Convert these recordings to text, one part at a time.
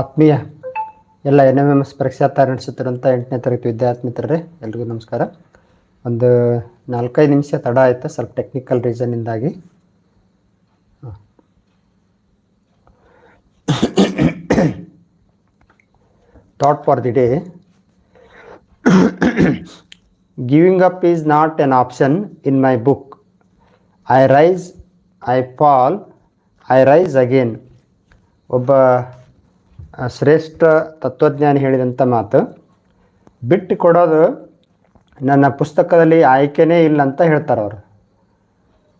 ಆತ್ಮೀಯ ಎಲ್ಲ N M M S ಪರೀಕ್ಷಾ ನಡೆಸುತ್ತಿರೋಂಥ ಎಂಟನೇ ತರಗತಿ ವಿದ್ಯಾರ್ಥಿ ಮಿತ್ರರೇ ಎಲ್ರಿಗೂ ನಮಸ್ಕಾರ. ಒಂದು ನಾಲ್ಕೈದು ನಿಮಿಷ ತಡ ಆಯಿತು, ಸ್ವಲ್ಪ technical ರೀಸನ್ನಿಂದಾಗಿ thought for the day giving up is not an option in my book I rise I fall I rise again ಒಬ್ಬ ಶ್ರೇಷ್ಠ ತತ್ವಜ್ಞಾನಿ ಹೇಳಿದಂಥ ಮಾತು, ಬಿಟ್ಟು ಕೊಡೋದು ನನ್ನ ಪುಸ್ತಕದಲ್ಲಿ ಆಯ್ಕೆನೇ ಇಲ್ಲ ಅಂತ ಹೇಳ್ತಾರೆ ಅವರು.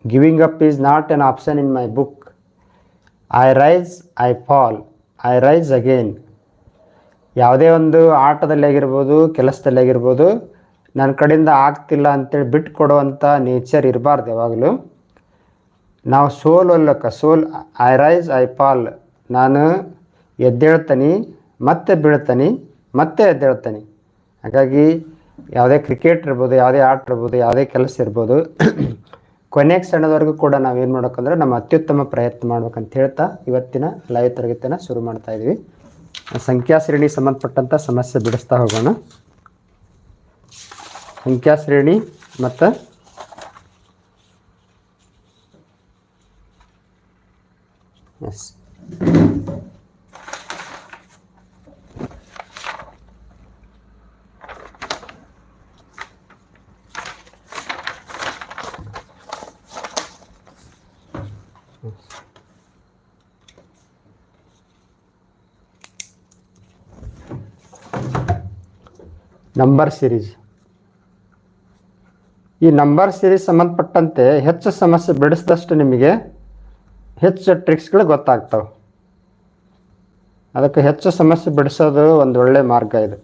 Giving up is not an option in my book I rise I fall I rise again ಯಾವುದೇ ಒಂದು ಆಟದಲ್ಲಿ ಆಗಿರ್ಬೋದು, ಕೆಲಸದಲ್ಲಿ ಆಗಿರ್ಬೋದು, ನನ್ನ ಕಡೆಯಿಂದ ಆಗ್ತಿಲ್ಲ ಅಂತೇಳಿ ಬಿಟ್ಟು ಕೊಡುವಂಥ ನೇಚರ್ ಇರಬಾರ್ದು ಯಾವಾಗಲೂ. ನಾವು ಸೋಲ್ ಒಲ್ಲಕ್ಕ ಸೋಲ್ ಐ ರೈಸ್ ಐ ಫಾಲ್ ನಾನು ಎದ್ದೇಳ್ತೀನಿ ಮತ್ತೆ ಬೀಳ್ತಾನೆ ಮತ್ತೆ ಎದ್ದೇಳ್ತಾನೆ ಹಾಗಾಗಿ ಯಾವುದೇ ಕ್ರಿಕೆಟ್ ಇರ್ಬೋದು, ಯಾವುದೇ ಆಟ ಇರ್ಬೋದು, ಯಾವುದೇ ಕೆಲಸ ಇರ್ಬೋದು, ಕೊನೆ ಕ್ಷಣದವರೆಗೂ ಕೂಡ ನಾವೇನು ಮಾಡ್ಬೇಕಂದ್ರೆ ನಮ್ಮ ಅತ್ಯುತ್ತಮ ಪ್ರಯತ್ನ ಮಾಡ್ಬೇಕಂತ ಹೇಳ್ತಾ ಇವತ್ತಿನ ಲೈವ್ ತರಗತಿಯನ್ನು ಶುರು ಮಾಡ್ತಾ ಇದ್ದೀವಿ ಸಂಖ್ಯಾ ಶ್ರೇಣಿ ಸಂಬಂಧಪಟ್ಟಂಥ ಸಮಸ್ಯೆ ಬಿಡಿಸ್ತಾ ಹೋಗೋಣ. ಸಂಖ್ಯಾ ಶ್ರೇಣಿ ಮತ್ತು ಎಸ್. ನಂಬರ್ ಸಿರೀಸ್ ಈ ನಂಬರ್ ಸಿರೀಸ್ ಸಂಬಂಧಪಟ್ಟಂತೆ ಹೆಚ್ಚು ಸಮಸ್ಯೆ ಬಿಡಿಸಿದಷ್ಟು ನಿಮಗೆ ಹೆಚ್ಚು ಟ್ರಿಕ್ಸ್ಗಳು ಗೊತ್ತಾಗ್ತವೆ. ಅದಕ್ಕೆ ಹೆಚ್ಚು ಸಮಸ್ಯೆ ಬಿಡಿಸೋದು ಒಂದು ಒಳ್ಳೆ ಮಾರ್ಗ ಇದು.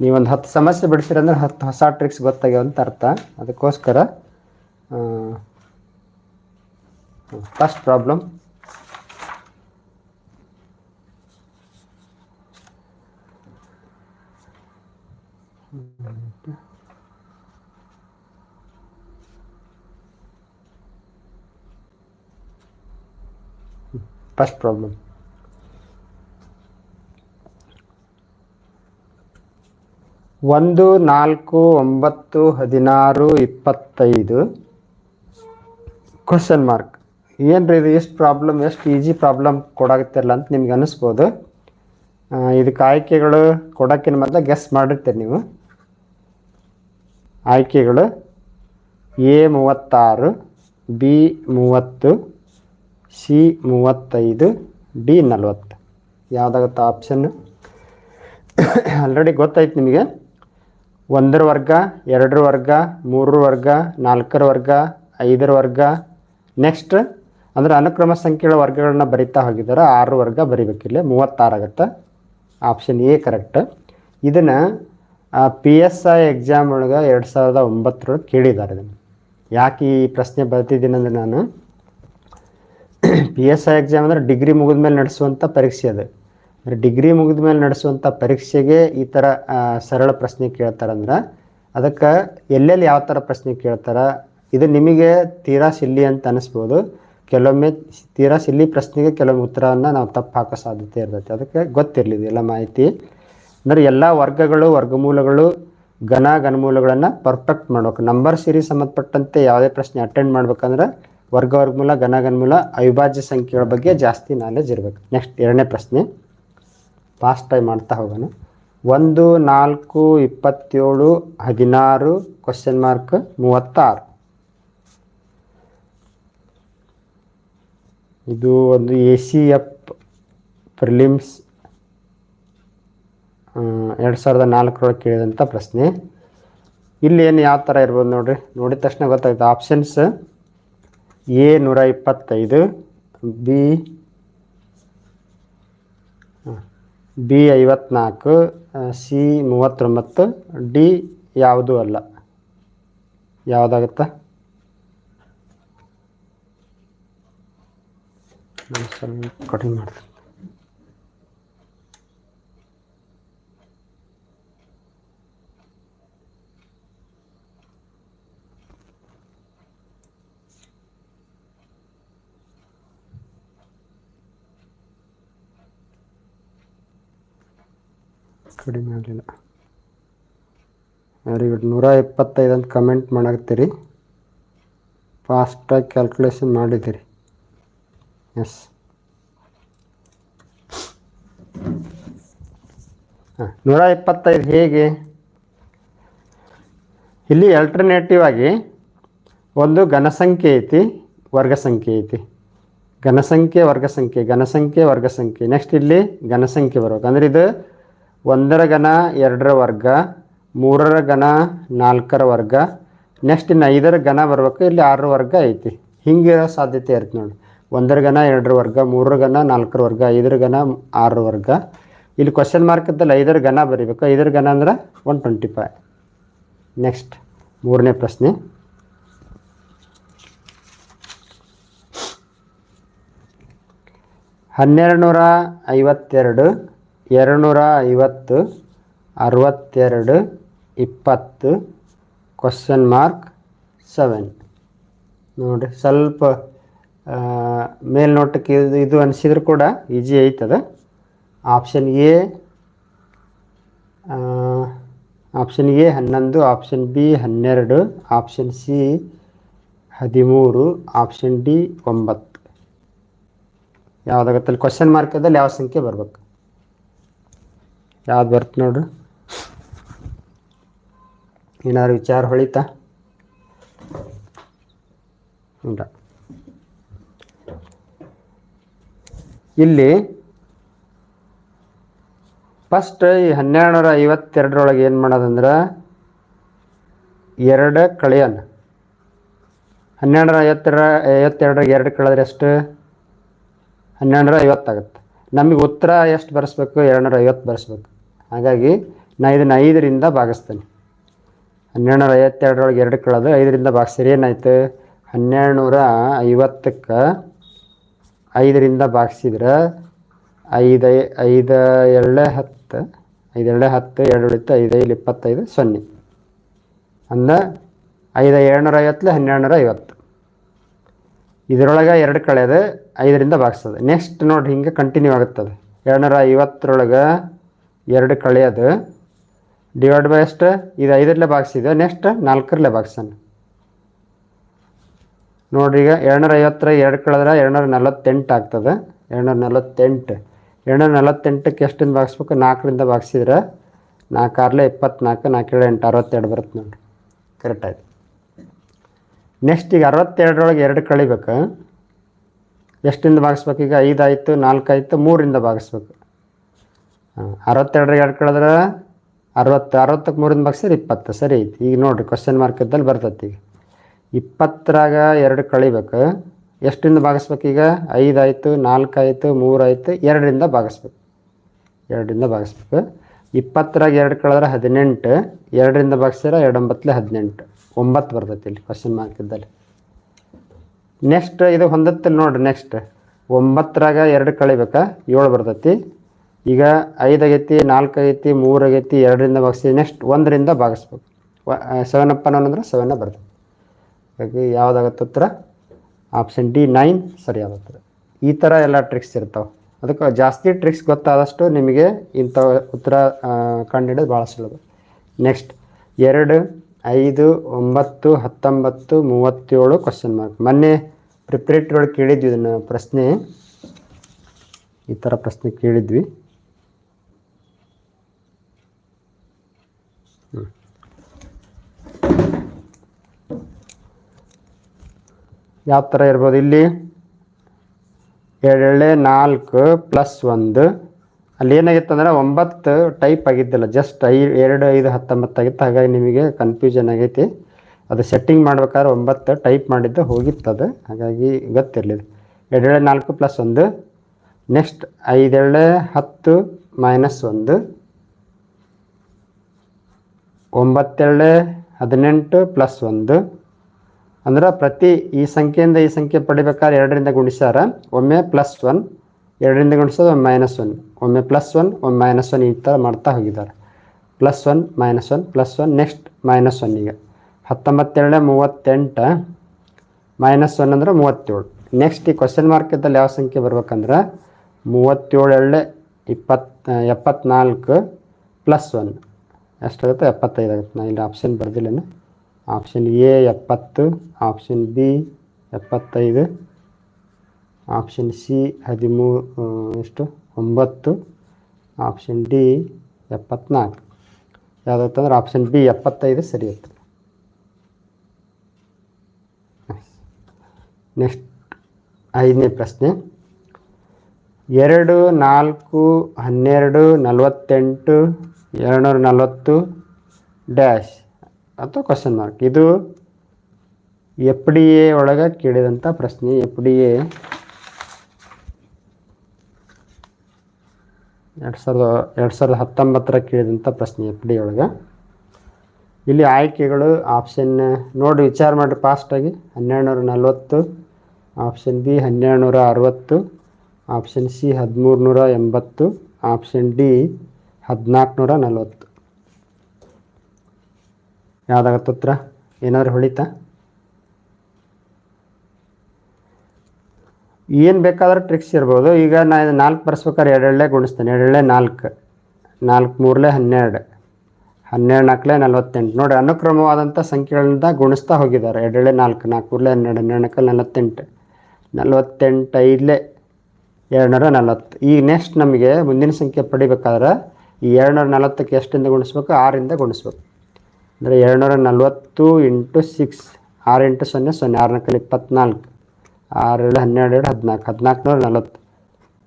ನೀವೊಂದು ಹತ್ತು ಸಮಸ್ಯೆ ಬಿಡಿಸಿರಂದ್ರೆ ಹತ್ತು ಹೊಸ ಟ್ರಿಕ್ಸ್ ಗೊತ್ತಾಗ್ಯಾವಂತ ಅರ್ಥ. ಅದಕ್ಕೋಸ್ಕರ ಫಸ್ಟ್ ಪ್ರಾಬ್ಲಮ್ ಫಸ್ಟ್ ಪ್ರಾಬ್ಲಮ್ ಒಂದು ನಾಲ್ಕು ಒಂಬತ್ತು ಹದಿನಾರು ಇಪ್ಪತ್ತೈದು. ಕ್ವಶನ್ ಮಾರ್ಕ್ ಏನ್ರಿ ಇದು? ಎಷ್ಟು ಪ್ರಾಬ್ಲಮ್ ಎಷ್ಟು ಈಜಿ ಪ್ರಾಬ್ಲಮ್ ಕೊಡಾಗತ್ತಿರಲ್ಲ ಅಂತ ನಿಮ್ಗೆ ಅನಿಸ್ಬೋದು. ಆ, ಇದಕ್ಕೆ ಆಯ್ಕೆಗಳು ಕೊಡೋಕ್ಕಿಂತ ಮೊದಲು ಗೆಸ್ ಮಾಡಿರ್ತೀರಿ ನೀವು. ಆಯ್ಕೆಗಳು ಎ ಮೂವತ್ತಾರು ಬಿ ಮೂವತ್ತು ಸಿ ಮೂವತ್ತೈದು, ಡಿ ನಲ್ವತ್ತು. ಯಾವುದಾಗುತ್ತೆ ಆಪ್ಷನ್ನು ಆಲ್ರೆಡಿ ಗೊತ್ತಾಯ್ತು ನಿಮಗೆ. ಒಂದರ ವರ್ಗ, ಎರಡರ ವರ್ಗ, ಮೂರರ ವರ್ಗ, ನಾಲ್ಕರ ವರ್ಗ, ಐದರ ವರ್ಗ. ನೆಕ್ಸ್ಟ್ ಅಂದರೆ ಅನುಕ್ರಮ ಸಂಖ್ಯೆಗಳ ವರ್ಗಗಳನ್ನ ಬರಿತಾ ಹೋಗಿದ್ದಾರೆ. ಆರು ವರ್ಗ ಬರಿಬೇಕಿಲ್ಲ ಮೂವತ್ತಾರು ಆಗುತ್ತೆ. ಆಪ್ಷನ್ ಎ ಕರೆಕ್ಟ್ ಇದನ್ನು ಪಿ ಎಸ್ ಐ ಎಕ್ಸಾಮ್ ಒಳಗೆ ಎರಡು ಸಾವಿರದ ಒಂಬತ್ತರೊಳಗೆ ಕೇಳಿದ್ದಾರೆ ಇದನ್ನು. ಯಾಕೆ ಈ ಪ್ರಶ್ನೆ ಬರ್ತಿದ್ದೀನಿ ಅಂದರೆ ನಾನು ಪಿ ಎಸ್ ಐ ಎಕ್ಸಾಮ್ ಅಂದರೆ ಡಿಗ್ರಿ ಮುಗಿದ ಮೇಲೆ ನಡೆಸುವಂಥ ಪರೀಕ್ಷೆ ಅದು. ಅಂದರೆ ಡಿಗ್ರಿ ಮುಗಿದ ಮೇಲೆ ನಡೆಸುವಂಥ ಪರೀಕ್ಷೆಗೆ ಈ ಥರ ಸರಳ ಪ್ರಶ್ನೆ ಕೇಳ್ತಾರಂದ್ರೆ ಅದಕ್ಕೆ ಎಲ್ಲೆಲ್ಲಿ ಯಾವ ಥರ ಪ್ರಶ್ನೆ ಕೇಳ್ತಾರೆ, ಇದು ನಿಮಗೆ ತೀರಾ ಸಿಲ್ಲಿ ಅಂತ ಅನಿಸ್ಬೋದು. ಕೆಲವೊಮ್ಮೆ ತೀರಾ ಸಿಲ್ಲಿ ಪ್ರಶ್ನೆಗೆ ಕೆಲವೊಮ್ಮೆ ಉತ್ತರವನ್ನು ನಾವು ತಪ್ಪು ಹಾಕೋ ಸಾಧ್ಯತೆ ಇರ್ತೈತೆ. ಅದಕ್ಕೆ ಗೊತ್ತಿರಲಿ ಇದೆಲ್ಲ ಮಾಹಿತಿ. ಅಂದರೆ ಎಲ್ಲ ವರ್ಗಗಳು, ವರ್ಗಮೂಲಗಳು, ಘನ ಘನಮೂಲಗಳನ್ನು ಪರ್ಫೆಕ್ಟ್ ಮಾಡ್ಬೇಕು. ನಂಬರ್ ಸೀರೀಸ್ ಸಂಬಂಧಪಟ್ಟಂತೆ ಯಾವುದೇ ಪ್ರಶ್ನೆ ಅಟೆಂಡ್ ಮಾಡ್ಬೇಕಂದ್ರೆ ವರ್ಗ ವರ್ಗಮೂಲ ಘನ ಘನಮೂಲ ಅವಿಭಾಜ್ಯ ಸಂಖ್ಯೆಗಳ ಬಗ್ಗೆ ಜಾಸ್ತಿ ನಾಲೆಜ್ ಇರಬೇಕು. ನೆಕ್ಸ್ಟ್ ಎರಡನೇ ಪ್ರಶ್ನೆ. ಫಾಸ್ಟ್ ಟೈಮ್ ಮಾಡ್ತಾ ಹೋಗೋಣ. ಒಂದು, ನಾಲ್ಕು, ಇಪ್ಪತ್ತೇಳು, ಹದಿನಾರು ಕ್ವಶನ್ ಮಾರ್ಕ್ ಮೂವತ್ತಾರು. ಇದು ಒಂದು ಎ ಸಿ ಎಫ್ ಪ್ರಿಲಿಮ್ಸ್ ಎರಡು ಸಾವಿರದ ನಾಲ್ಕರೊಳಗೆ ಕೇಳಿದಂಥ ಪ್ರಶ್ನೆ. ಇಲ್ಲಿ ಏನು ಯಾವ ಥರ ಇರ್ಬೋದು ನೋಡ್ರಿ. ನೋಡಿದ ತಕ್ಷಣ ಗೊತ್ತಾಗುತ್ತೆ. ಆಪ್ಷನ್ಸ್ ಎ ನೂರ ಇಪ್ಪತ್ತೈದು ಬಿ ಬಿ ಐವತ್ನಾಲ್ಕು ಸಿ ಮೂವತ್ತೊಂಬತ್ತು ಡಿ ಯಾವುದೂ ಅಲ್ಲ. ಯಾವುದಾಗುತ್ತಾ? ಕಟಿಂಗ್ ಕಡಿಮೆ ಮಾಡ್ತೀನಿ. ಕಡಿಮೆ ಆಗಲಿಲ್ಲ. ವೆರಿ ಗುಡ್ ನೂರ ಇಪ್ಪತ್ತೈದು ಅಂತ ಕಮೆಂಟ್ ಮಾಡಾಕ್ತೀರಿ ಫಾಸ್ಟಾಗಿ ಕ್ಯಾಲ್ಕುಲೇಷನ್ ಮಾಡಿದ್ದೀರಿ. ಎಸ್ ಹಾಂ, ನೂರ ಇಪ್ಪತ್ತೈದು ಹೇಗೆ? ಇಲ್ಲಿ ಅಲ್ಟರ್ನೇಟಿವ್ ಆಗಿ ಒಂದು ಘನಸಂಖ್ಯೆ ಐತಿ ವರ್ಗ ಸಂಖ್ಯೆ ಐತಿ. ಘನಸಂಖ್ಯೆ ವರ್ಗ ಸಂಖ್ಯೆ ಘನಸಂಖ್ಯೆ ವರ್ಗ ಸಂಖ್ಯೆ ನೆಕ್ಸ್ಟ್ ಇಲ್ಲಿ ಘನಸಂಖ್ಯೆ ಬರ್ಬೇಕು ಅಂದ್ರೆ ಇದು ಒಂದರ ಘನ ಎರಡರ ವರ್ಗ, ಮೂರರ ಘನ ನಾಲ್ಕರ ವರ್ಗ. ನೆಕ್ಸ್ಟ್ ಇನ್ನು ಐದರ ಘನ ಬರ್ಬೇಕು, ಇಲ್ಲಿ ಆರರ ವರ್ಗ ಐತಿ. ಹಿಂಗೆ ಸಾಧ್ಯತೆ ಇರುತ್ತೆ ನೋಡಿ. ಒಂದರ ಘನ ಎರಡರ ವರ್ಗ, ಮೂರರ ಘನ ನಾಲ್ಕರ ವರ್ಗ, ಐದರ ಘನ ಆರರ ವರ್ಗ. ಇಲ್ಲಿ ಕ್ವಶನ್ ಮಾರ್ಕ್ ಇದ್ದಲ್ಲಿ ಐದರ ಘನ ಬರೀಬೇಕು. ಐದರ ಘನ ಅಂದ್ರೆ ಒನ್ ಟ್ವೆಂಟಿ ಫೈವ್ ನೆಕ್ಸ್ಟ್ ಮೂರನೇ ಪ್ರಶ್ನೆ. ಹನ್ನೆರಡು ನೂರ ಐವತ್ತೆರಡು ಎರಡು ನೂರ ಐವತ್ತು ಅರವತ್ತೆರಡು, ಇಪ್ಪತ್ತು ಕ್ವಶನ್ ಮಾರ್ಕ್ ಸೆವೆನ್ ನೋಡಿ, ಸ್ವಲ್ಪ ಮೇಲ್ನೋಟಕ್ಕೆ ಇದು ಇದು ಅನಿಸಿದ್ರು ಕೂಡ ಈಜಿ ಐತದ. ಆಪ್ಷನ್ ಎ ಆಪ್ಷನ್ ಎ ಹನ್ನೊಂದು ಆಪ್ಷನ್ ಬಿ ಹನ್ನೆರಡು ಆಪ್ಷನ್ ಸಿ ಹದಿಮೂರು ಆಪ್ಷನ್ ಡಿ ಒಂಬತ್ತು. ಯಾವುದಾಗತ್ತಲ್ಲಿ? ಕ್ವಶನ್ ಮಾರ್ಕದಲ್ಲಿ ಯಾವ ಸಂಖ್ಯೆ ಬರ್ಬೇಕು? ಯಾವ್ದು ಬರ್ತು ನೋಡ್ರಿ. ಏನಾದ್ರು ವಿಚಾರ ಹೊಳಿತಾ? ಇಲ್ಲ. ಇಲ್ಲಿ ಫಸ್ಟ್ ಈ ಹನ್ನೆರಡು ನೂರ ಐವತ್ತೆರಡರೊಳಗೆ ಏನು ಮಾಡೋದಂದ್ರೆ ಎರಡು ಕಳೆಯನ್. ಹನ್ನೆರಡು ನೂರ ಐವತ್ತೆರಡ ಐವತ್ತೆರಡರಾಗ ಎರಡು ಕಳೆದ್ರೆ ಎಷ್ಟು? ಹನ್ನೆರಡು ನೂರ ಐವತ್ತಾಗುತ್ತೆ ನಮಗೆ ಉತ್ತರ ಎಷ್ಟು ಬರೆಸ್ಬೇಕು? ಎರಡು ನೂರ ಐವತ್ತು ಬರೆಸ್ಬೇಕು. ಹಾಗಾಗಿ ನಾ ಇದನ್ನು ಐದರಿಂದ ಭಾಗಿಸ್ತೇನೆ. ಹನ್ನೆರಡು ನೂರ ಐವತ್ತೆರಡರೊಳಗೆ ಎರಡು ಕಳೆದು, ಐದರಿಂದ ಭಾಗಿಸಿರಿ, ಏನಾಯ್ತು? ಹನ್ನೆರಡು ನೂರ ಐವತ್ತಕ್ಕೆ ಐದರಿಂದ ಭಾಗಿಸಿದ್ರೆ ಐದು ಐದು ಎರಡೇ ಹತ್ತು, ಐದು ಎರಡೇ ಹತ್ತು, ಎರಡು ಉಳಿತು ಐದು ಐದು ಇಪ್ಪತ್ತೈದು, ಸೊನ್ನೆ. ಅಂದ ಐದು ಏಳ್ನೂರ ಐವತ್ತಲೆ ಹನ್ನೆರಡು ನೂರ ಐವತ್ತು ಇದರೊಳಗೆ ಎರಡು ಕಳೆದು ಐದರಿಂದ ಭಾಗಿಸ್ತದೆ. ನೆಕ್ಸ್ಟ್ ನೋಡಿರಿ ಹಿಂಗೆ ಕಂಟಿನ್ಯೂ ಆಗುತ್ತದೆ. ಎರಡುನೂರ ಐವತ್ತರೊಳಗೆ ಎರಡು ಕಳೆಯೋದು. ಡಿವೈಡ್ ಬೈ ಎಷ್ಟು? ಇದು ಐದರಲ್ಲೇ ಭಾಗಿಸಿದೆ. ನೆಕ್ಸ್ಟ್ ನಾಲ್ಕರಲ್ಲೇ ಭಾಗಿಸೋಣ. ನೋಡ್ರಿ ಈಗ ಎರಡುನೂರ ಐವತ್ತರ ಎರಡು ಕಳೆದ್ರೆ ಎರಡುನೂರ ನಲವತ್ತೆಂಟು ಆಗ್ತದೆ. ಎರಡುನೂರ ನಲವತ್ತೆಂಟು ಎರಡುನೂರ ನಲವತ್ತೆಂಟಕ್ಕೆ ಎಷ್ಟಿಂದ ಭಾಗಿಸ್ಬೇಕು? ನಾಲ್ಕರಿಂದ ಭಾಗಿಸಿದ್ರೆ ನಾಲ್ಕಾರಲೇ ಇಪ್ಪತ್ನಾಲ್ಕು ನಾಲ್ಕು ಏಳು ಎಂಟು, ಅರವತ್ತೆರಡು ಬರುತ್ತೆ ನೋಡಿರಿ ಕರೆಕ್ಟ್ ಆಯ್ತು. ನೆಕ್ಸ್ಟ್ ಈಗ ಅರವತ್ತೆರಡರೊಳಗೆ ಎರಡು ಕಳಿಬೇಕು. ಎಷ್ಟಿಂದ ಭಾಗಿಸ್ಬೇಕು ಈಗ? ಐದಾಯಿತು, ನಾಲ್ಕಾಯಿತು, ಮೂರಿಂದ ಭಾಗಿಸ್ಬೇಕು. ಹಾಂ ಅರವತ್ತೆರಡರಿಗೆ ಎರಡು ಕಳೆದ್ರೆ ಅರವತ್ತು, ಅರವತ್ತಕ್ಕೆ ಮೂರಿಂದ ಭಾಗಿಸಿದ್ರೆ ಇಪ್ಪತ್ತು. ಸರಿ ಐತಿ ಈಗ ನೋಡಿರಿ ಕ್ವಶನ್ ಮಾರ್ಕ್ ಇದ್ದಲ್ಲಿ ಬರ್ತೈತಿ ಈಗ. ಇಪ್ಪತ್ತರಾಗ ಎರಡು ಕಳಿಬೇಕು. ಎಷ್ಟಿಂದ ಭಾಗಿಸ್ಬೇಕು ಈಗ? ಐದಾಯಿತು, ನಾಲ್ಕಾಯಿತು, ಮೂರಾಯಿತು, ಎರಡರಿಂದ ಭಾಗಿಸ್ಬೇಕು. ಎರಡರಿಂದ ಭಾಗಿಸ್ಬೇಕು. ಇಪ್ಪತ್ತರಾಗ ಎರಡು ಕಳೆದ್ರೆ ಹದಿನೆಂಟು, ಎರಡರಿಂದ ಭಾಗಿಸಿದ್ರೆ ಎರಡು ಒಂಬತ್ತಲೆ ಹದಿನೆಂಟು. ಒಂಬತ್ತು ಬರ್ತೈತಿ ಇಲ್ಲಿ ಕ್ವಶನ್ ಮಾರ್ಕ್ ಇದ್ದಲ್ಲಿ. ನೆಕ್ಸ್ಟ್ ಇದು ಹೊಂದತ್ತಲ್ಲಿ ನೋಡ್ರಿ ನೆಕ್ಸ್ಟ್ ಒಂಬತ್ತರಾಗ ಎರಡು ಕಳಿಬೇಕಾ? ಏಳು ಬರ್ತೈತಿ. ಈಗ ಐದು ಆಗೈತಿ, ನಾಲ್ಕು ಆಗೈತಿ, ಮೂರು ಆಗೈತಿ, ಎರಡರಿಂದ ಭಾಗಿಸಿ ನೆಕ್ಸ್ಟ್ ಒಂದರಿಂದ ಭಾಗಿಸ್ಬೇಕು. ಸೆವೆನ್ ಅಪ್ ಅಂದ್ರೆ ಸೆವೆನ್ನ ಬರ್ತೈತಿ. ಹಾಗಾಗಿ ಯಾವುದಾಗತ್ತೆ ಉತ್ತರ? ಆಪ್ಷನ್ ಡಿ ನೈನ್ ಸರಿಯಾಗುತ್ತದೆ ಈ ಥರ ಎಲ್ಲ ಟ್ರಿಕ್ಸ್ ಇರ್ತಾವೆ. ಅದಕ್ಕೆ ಜಾಸ್ತಿ ಟ್ರಿಕ್ಸ್ ಗೊತ್ತಾದಷ್ಟು ನಿಮಗೆ ಇಂಥ ಉತ್ತರ ಕಂಡುಹಿಡಿಯೋದು ಭಾಳ ಸುಲಭ. ನೆಕ್ಸ್ಟ್ ಎರಡು ಐದು, ಒಂಬತ್ತು, ಹತ್ತೊಂಬತ್ತು, ಮೂವತ್ತೇಳು ಕ್ವಶನ್ ಮಾರ್ಕ್ ಮೊನ್ನೆ ಪ್ರಿಪ್ರೇಟ್ರಿ ಒಳಗೆ ಕೇಳಿದ್ವಿ ಇದನ್ನು ಪ್ರಶ್ನೆ. ಈ ಥರ ಪ್ರಶ್ನೆ ಕೇಳಿದ್ವಿ. ಯಾವ ಥರ ಇರ್ಬೋದು ಇಲ್ಲಿ? ಎರಡೆರಡೆ ನಾಲ್ಕು ಪ್ಲಸ್ ಒಂದು. ಅಲ್ಲಿ ಏನಾಗಿತ್ತು ಅಂದ್ರೆ ಒಂಬತ್ತು ಟೈಪ್ ಆಗಿದ್ದಿಲ್ಲ ಜಸ್ಟ್ ಐ, ಎರಡು, ಐದು, ಹತ್ತೊಂಬತ್ತು ಆಗಿತ್ತು. ಹಾಗಾಗಿ ನಿಮಗೆ ಕನ್ಫ್ಯೂಷನ್ ಆಗೈತಿ. ಅದು ಸೆಟ್ಟಿಂಗ್ ಮಾಡ್ಬೇಕಾದ್ರೆ ಒಂಬತ್ತು ಟೈಪ್ ಮಾಡಿದ್ದು ಹೋಗಿತ್ತದು. ಹಾಗಾಗಿ ಗೊತ್ತಿರಲಿಲ್ಲ. ಎರಡೆರಡು, ನಾಲ್ಕು ಪ್ಲಸ್ ಒಂದು. ನೆಕ್ಸ್ಟ್ ಐದೆರಡೆ, ಹತ್ತು ಮೈನಸ್ ಒಂದು. ಒಂಬತ್ತೆರಡೆ, ಹದಿನೆಂಟು ಪ್ಲಸ್ ಒಂದು. ಅಂದ್ರೆ ಪ್ರತಿ ಈ ಸಂಖ್ಯೆಯಿಂದ ಈ ಸಂಖ್ಯೆ ಪಡಿಬೇಕಾದ್ರೆ ಎರಡರಿಂದ ಗುಣಿಸ್ಯಾರ ಒಮ್ಮೆ ಪ್ಲಸ್ ಒನ್ ಎರಡರಿಂದ ಗುಣಿಸೋದು ಮೈನಸ್ ಒನ್ ಒಮ್ಮೆ ಪ್ಲಸ್ ಒನ್ ಒಮ್ಮೆ ಮೈನಸ್ ಒನ್ ಈ ಥರ ಮಾಡ್ತಾ ಹೋಗಿದ್ದಾರೆ. Plus one minus one plus one next minus one ಈಗ. ಹತ್ತೊಂಬತ್ತೆರಡೆ ಮೂವತ್ತೆಂಟು ಮೈನಸ್ ಒನ್ ಅಂದ್ರೆ ಮೂವತ್ತೇಳು. ನೆಕ್ಸ್ಟ್ ಈ ಕ್ವಶನ್ ಮಾರ್ಕ್ ಇದ್ದಲ್ಲಿ ಯಾವ ಸಂಖ್ಯೆ ಬರ್ಬೇಕಂದ್ರೆ ಮೂವತ್ತೇಳು ಎರಡೇ ಇಪ್ಪತ್ತು ಎಪ್ಪತ್ನಾಲ್ಕು ಪ್ಲಸ್ ಒನ್ ಎಷ್ಟಾಗುತ್ತೆ? ಎಪ್ಪತ್ತೈದು ಆಗುತ್ತೆ. ನಾನು ಇಲ್ಲಿ ಆಪ್ಷನ್ ಬರೆದಿಲ್ಲೇನು ಆಪ್ಷನ್ ಎ ಎಪ್ಪತ್ತು ಆಪ್ಷನ್ ಬಿ ಎಪ್ಪತ್ತೈದು ಆಪ್ಷನ್ ಸಿ ಹದಿಮೂರು ಎಷ್ಟು? ಒಂಬತ್ತು ಆಪ್ಷನ್ ಡಿ ಎಪ್ಪತ್ನಾಲ್ಕು. ಯಾವುದತ್ತಂದ್ರೆ ಆಪ್ಷನ್ ಬಿ ಎಪ್ಪತ್ತೈದು ಸರಿ ಇರ್ತದೆ. ನೆಕ್ಸ್ಟ್ ಐದನೇ ಪ್ರಶ್ನೆ. ಎರಡು, ನಾಲ್ಕು, ಹನ್ನೆರಡು, ನಲವತ್ತೆಂಟು, ಎರಡುನೂರ ನಲವತ್ತು ಡ್ಯಾಶ್ ಅಥವಾ ಕ್ವಶನ್ ಮಾರ್ಕ್ ಇದು ಎಫ್ ಡಿ ಎ ಒಳಗೆ ಕೇಳಿದಂಥ ಪ್ರಶ್ನೆ. ಎಫ್ ಡಿ ಎ ಎರಡು ಸಾವಿರದ ಎರಡು ಸಾವಿರದ ಹತ್ತೊಂಬತ್ತರ ಕೇಳಿದಂಥ ಪ್ರಶ್ನೆ ಎಫ್ ಡಿ ಒಳಗೆ ಇಲ್ಲಿ ಆಯ್ಕೆಗಳು ಆಪ್ಷನ್ ನೋಡಿ ವಿಚಾರ ಮಾಡಿರಿ ಫಾಸ್ಟಾಗಿ ಹನ್ನೆರಡು ನೂರ ನಲ್ವತ್ತು ಆಪ್ಷನ್ ಬಿ ಹನ್ನೆರಡು ನೂರ ಅರವತ್ತು ಆಪ್ಷನ್ ಸಿ ಹದಿಮೂರು ನೂರ ಎಂಬತ್ತು ಆಪ್ಷನ್ ಡಿ ಹದಿನಾಲ್ಕು ನೂರ ನಲ್ವತ್ತು ಯಾವ್ದಾಗತ್ತತ್ರ ಏನಾದರೂ ಹೊಳಿತಾ ಏನು ಬೇಕಾದ್ರೆ ಟ್ರಿಕ್ಸ್ ಇರ್ಬೋದು. ಈಗ ನಾನು ಇದು ನಾಲ್ಕು ಬರ್ಸ್ಬೇಕಾದ್ರೆ ಎರಡೆರಡೇ ಗುಣಿಸ್ತೇನೆ. ಎರಡೆರಡೇ ನಾಲ್ಕು. ನಾಲ್ಕು ಮೂರಲೆ ಹನ್ನೆರಡು. ಹನ್ನೆರಡು ನಾಲ್ಕಲೆ ನಲವತ್ತೆಂಟು. ನೋಡಿ ಅನುಕ್ರಮವಾದಂಥ ಸಂಖ್ಯೆಗಳಿಂದ ಗುಣಿಸ್ತಾ ಹೋಗಿದ್ದಾರೆ. ಎರಡೆರಡೇ ನಾಲ್ಕು ನಾಲ್ಕು ಮೂರಲೆ ಹನ್ನೆರಡು ಹನ್ನೆರಡು ನಾಲ್ಕಲ್ಲಿ ನಲವತ್ತೆಂಟು. ನಲ್ವತ್ತೆಂಟು ಐದಲೇ ಎರಡುನೂರ ನಲವತ್ತು. ಈ ನೆಕ್ಸ್ಟ್ ನಮಗೆ ಮುಂದಿನ ಸಂಖ್ಯೆ ಪಡಿಬೇಕಾದ್ರೆ ಈ ಎರಡುನೂರ ನಲವತ್ತಕ್ಕೆ ಎಷ್ಟಿಂದ ಗುಣಿಸ್ಬೇಕು? ಆರಿಂದ ಗುಣಿಸ್ಬೇಕು. ಅಂದರೆ ಎರಡುನೂರ ನಲವತ್ತು ಇಂಟು ಸಿಕ್ಸ್. ಆರು ಇಂಟು ಸೊನ್ನೆ ಸೊನ್ನೆ. ಆರು ನಾಲ್ಕಲ್ಲಿ ಇಪ್ಪತ್ನಾಲ್ಕು. ಆರು ಏಳು ಹನ್ನೆರಡು ಎರಡು ಹದಿನಾಲ್ಕು. ಹದಿನಾಲ್ಕು ನೂರ ನಲ್ವತ್ತು.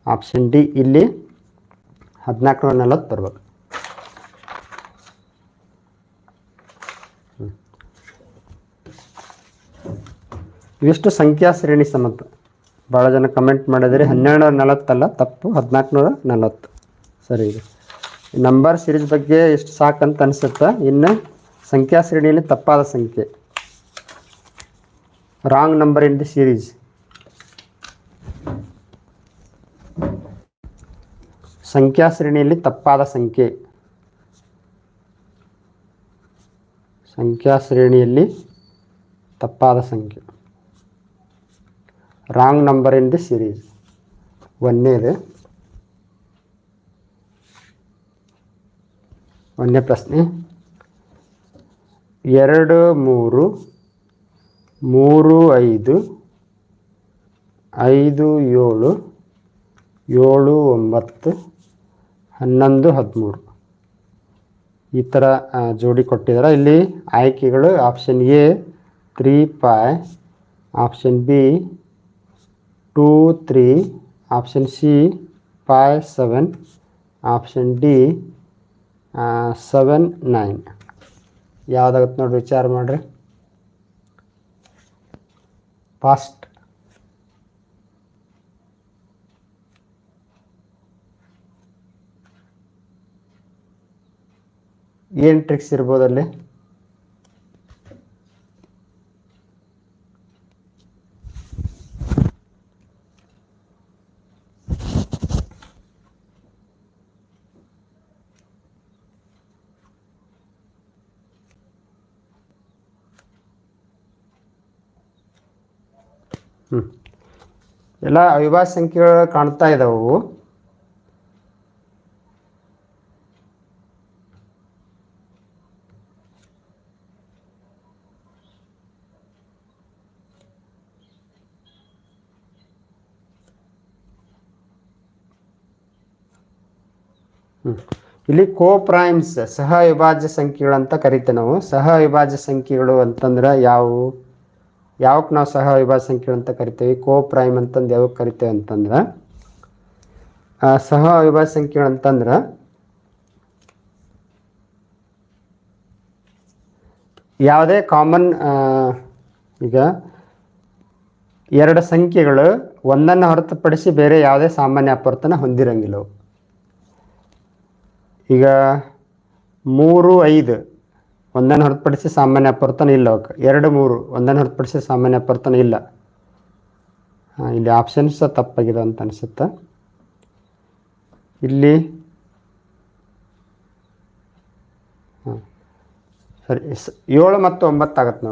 ಆಪ್ಷನ್ ಡಿ ಇಲ್ಲಿ ಹದಿನಾಲ್ಕು ನೂರ ನಲವತ್ತು ಬರ್ಬೇಕು. ಇವಿಷ್ಟು ಸಂಖ್ಯಾ ಶ್ರೇಣಿ ಸಮತ. ಭಾಳ ಜನ ಕಮೆಂಟ್ ಮಾಡಿದರೆ ಹನ್ನೆರಡು ನೂರ ನಲವತ್ತಲ್ಲ ತಪ್ಪು. ಹದಿನಾಲ್ಕು ನೂರ ನಲವತ್ತು. ಸರಿ ಇದು ನಂಬರ್ ಸಿರೀಸ್ ಬಗ್ಗೆ ಎಷ್ಟು ಸಾಕಂತ ಅನಿಸುತ್ತೆ? ಇನ್ನು ಸಂಖ್ಯಾ ಶ್ರೇಣಿಯಲ್ಲಿ ತಪ್ಪಾದ ಸಂಖ್ಯೆ. Wrong number in the series ಸಂಖ್ಯಾ ಶ್ರೇಣಿಯಲ್ಲಿ ತಪ್ಪಾದ ಸಂಖ್ಯೆ. ಸಂಖ್ಯಾ ಶ್ರೇಣಿಯಲ್ಲಿ ತಪ್ಪಾದ ಸಂಖ್ಯೆ. ರಾಂಗ್ ನಂಬರ್ ಇನ್ ದಿ ಒಂದೇ ಇದೆ. ಒಂದನೇ ಪ್ರಶ್ನೆ. ಎರಡು, ಮೂರು ಮೂರು, ಐದು ಐದು, ಏಳು ಏಳು, ಒಂಬತ್ತು ಹನ್ನೊಂದು, ಹದಿಮೂರು. ಈ ಥರ ಜೋಡಿ ಕೊಟ್ಟಿದ್ದಾರೆ ಇಲ್ಲಿ ಆಯ್ಕೆಗಳು option A three five option B two three option C five seven option D seven nine ಯಾವುದಾಗತ್ತೆ ನೋಡಿ ವಿಚಾರ ಮಾಡಿರಿ. ಫಾಸ್ಟ್ ಏನು ಟ್ರಿಕ್ಸ್ ಇರ್ಬೋದು ಅಲ್ಲಿ? ಎಲ್ಲ ಅವಿಭಾಜ್ಯ ಸಂಖ್ಯೆಗಳು ಕಾಣ್ತಾ ಇದಾವೆ ಅವು ಹ್ಮ್. ಇಲ್ಲಿ ಕೋ ಪ್ರೈಮ್ಸ್ ಸಹ ವಿಭಾಜ್ಯ ಸಂಖ್ಯೆಗಳು ಅಂತ ಕರಿತೇವೆ ನಾವು ಸಹ ವಿಭಾಜ್ಯ ಸಂಖ್ಯೆಗಳು ಅಂತಂದ್ರೆ ಯಾವುವು ಯಾವಕ್ಕೆ ನಾವು ಸಹ ವಿಭಾಜ್ಯ ಸಂಖ್ಯೆಗಳು ಅಂತ ಕರಿತೇವೆ ಕೋ ಪ್ರೈಮ್ ಅಂತಂದು ಯಾವಾಗ ಕರಿತೇವೆ ಅಂತಂದ್ರೆ ಸಹ ವಿಭಾಜ್ಯ ಸಂಖ್ಯೆಗಳು ಅಂತಂದ್ರೆ, ಯಾವುದೇ ಕಾಮನ್ ಈಗ ಎರಡು ಸಂಖ್ಯೆಗಳು ಒಂದನ್ನು ಹೊರತುಪಡಿಸಿ ಬೇರೆ ಯಾವುದೇ ಸಾಮಾನ್ಯ ಅಪವರ್ತನ ಹೊಂದಿರಂಗಿಲ್ಲ ಅವು. ಈಗ ಮೂರು ಐದು, ಒಂದನ್ನು ಹೊರತುಪಡಿಸಿ ಸಾಮಾನ್ಯ ಅಪವರ್ತನ ಇಲ್ಲ ಅವಕ್ಕೆ. ಎರಡು ಮೂರು, ಒಂದನ್ನು ಹೊರತುಪಡಿಸಿ ಸಾಮಾನ್ಯ ಅಪವರ್ತನ ಇಲ್ಲ. ಇಲ್ಲಿ ಆಪ್ಷನ್ಸ್ ತಪ್ಪಾಗಿದೆ ಅಂತ ಅನಿಸುತ್ತೆ. ಇಲ್ಲಿ, ಹಾಂ, ಸರಿ ಏಳು ಮತ್ತು ಒಂಬತ್ತು ಆಗತ್ತೆ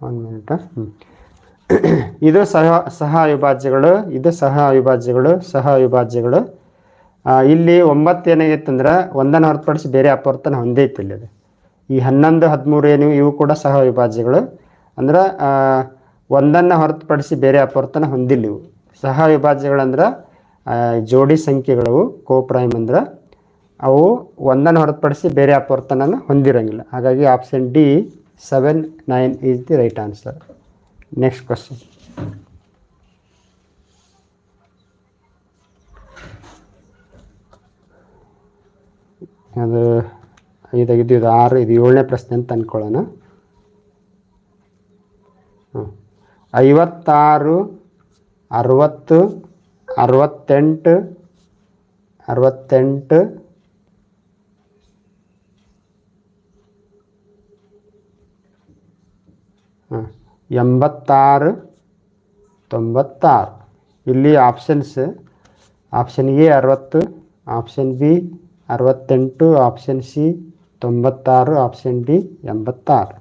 ಒಂದು ಮಿನಿಟ ಇದು ಸಹ ಸಹ ಅವಿಭಾಜ್ಯಗಳು ಇದು ಸಹ ಅವಿಭಾಜ್ಯಗಳು ಸಹ ಅವಿಭಾಜ್ಯಗಳು ಇಲ್ಲಿ ಒಂಬತ್ತು ಏನಾಗಿತ್ತಂದ್ರೆ ಒಂದನ್ನು ಹೊರತುಪಡಿಸಿ ಬೇರೆ ಅಪವರ್ತನ ಹೊಂದೈತಿ ಇಲ್ಲಿ. ಅದು. ಈ ಹನ್ನೊಂದು, ಹದಿಮೂರು ಏನು, ಇವು ಕೂಡ ಸಹ ಅವಿಭಾಜ್ಯಗಳು ಅಂದ್ರೆ ಒಂದನ್ನು ಹೊರತುಪಡಿಸಿ ಬೇರೆ ಅಪವರ್ತನ ಹೊಂದಿಲ್ಲ ಇವು. ಸಹ ಅವಿಭಾಜ್ಯಗಳಂದ್ರೆ ಜೋಡಿ ಸಂಖ್ಯೆಗಳವು ಕೋ ಪ್ರೈಮ್ ಅಂದ್ರೆ, ಅವು ಒಂದನ್ನು ಹೊರತುಪಡಿಸಿ ಬೇರೆ ಅಪವರ್ತನನ ಹೊಂದಿರೋಂಗಿಲ್ಲ. ಹಾಗಾಗಿ option D seven nine is the right answer next question ಅದು ಐದಾಗಿದ್ದು ಇದು ಆರು, ಇದು ಏಳನೇ ಪ್ರಶ್ನೆ ಅಂತ ಅಂದ್ಕೊಳ್ಳೋಣ. ಐವತ್ತಾರು, ಅರವತ್ತು, ಅರವತ್ತೆಂಟು ಅರವತ್ತೆಂಟು ಹಾಂ ಎಂಬತ್ತಾರು, ತೊಂಬತ್ತಾರು. ಇಲ್ಲಿ ಆಪ್ಷನ್ಸ್ ಆಪ್ಷನ್ ಎ ಅರವತ್ತು ಆಪ್ಷನ್ ಬಿ ಅರವತ್ತೆಂಟು ಆಪ್ಷನ್ ಸಿ ತೊಂಬತ್ತಾರು ಆಪ್ಷನ್ ಡಿ ಎಂಬತ್ತಾರು.